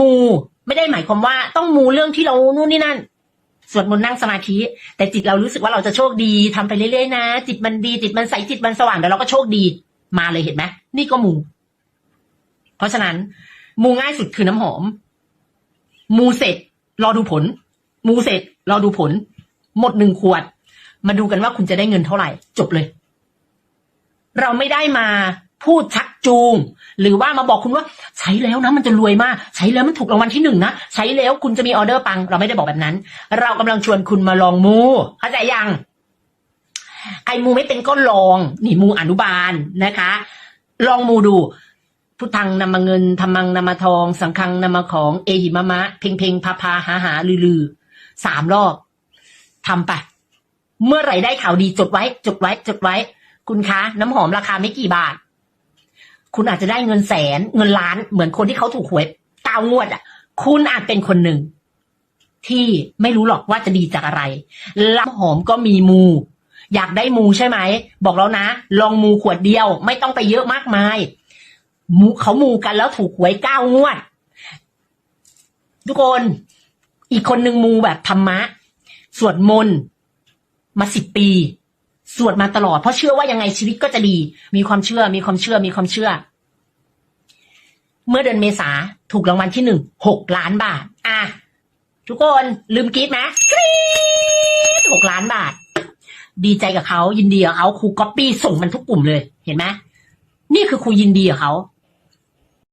มู ไม่ได้หมายความว่า ต้องมูเรื่องที่เรานู่นนี่นั่นสวดมนต์นั่งสมาธิ แต่จิตเรารู้สึกว่าเราจะโชคดีทำไปเรื่อยๆนะ จิตมันดี จิตมันใสจิตมันสว่างเดี๋ยวเราก็โชคดีมาเลยเห็นไหมนี่ก็มู เพราะฉะนั้น มูง่ายสุดคือน้ำหอม มูเสร็จ รอดูผล มูเสร็จ รอดูผล หมดหนึ่งขวด มาดูกันว่าคุณจะได้เงินเท่าไหร่ จบเลย เราไม่ได้มาพูดชัก จูง หรือว่ามาบอกคุณว่าใช้แล้วนะมันจะรวยมาก ใช้แล้วมันถูกรางวัลที่หนึ่งนะ ใช้แล้วคุณจะมีออเดอร์ปัง เราไม่ได้บอกแบบนั้น เรากำลังชวนคุณมาลองมูเข้าใจยังใครมูไม่เป็นก็ลองนี่มูอนุบาลนะคะ ลองมูดูพุทธังนามาเงินธรรมังนามาทอง สังฆังนามาของ เอหิมะมะ เพ่งเพ่งพาพาหาหาลือลือสามรอบทำไป เมื่อไหร่ได้ข่าวดีจดไว้ จดไว้ จดไว้ คุณคะ น้ำหอมราคาไม่กี่บาท คุณอาจจะได้เงินแสนเงินล้านเหมือนคนที่เขาถูกหวยเก้างวดอะ คุณอาจเป็นคนหนึ่ง ที่ไม่รู้หรอกว่าจะดีจากอะไรน้ำหอมก็มีมู อยากได้มูใช่ไหม บอกแล้วนะ ลองมูขวดเดียว ไม่ต้องไปเยอะมากมายมูเขามูกันแล้วถูกหวยเก้างวด ทุกคน อีกคนหนึ่งมูแบบธรรมะ สวดมนต์มาสิบปี สวดมาตลอด เพราะเชื่อว่ายังไงชีวิตก็จะดี มีความเชื่อ มีความเชื่อ มีความเชื่อ เมื่อเดือนเมษาถูกรางวัลที่หนึ่งหกล้านบาท อะ ทุกคนลืมกรี๊ดไหมกรี๊ดหกล้านบาท ดีใจกับเขายินดีกับเขาครูก๊อปปี้ส่งมันทุกกลุ่มเลย เห็นไหมนี่คือครูยินดีกับเขา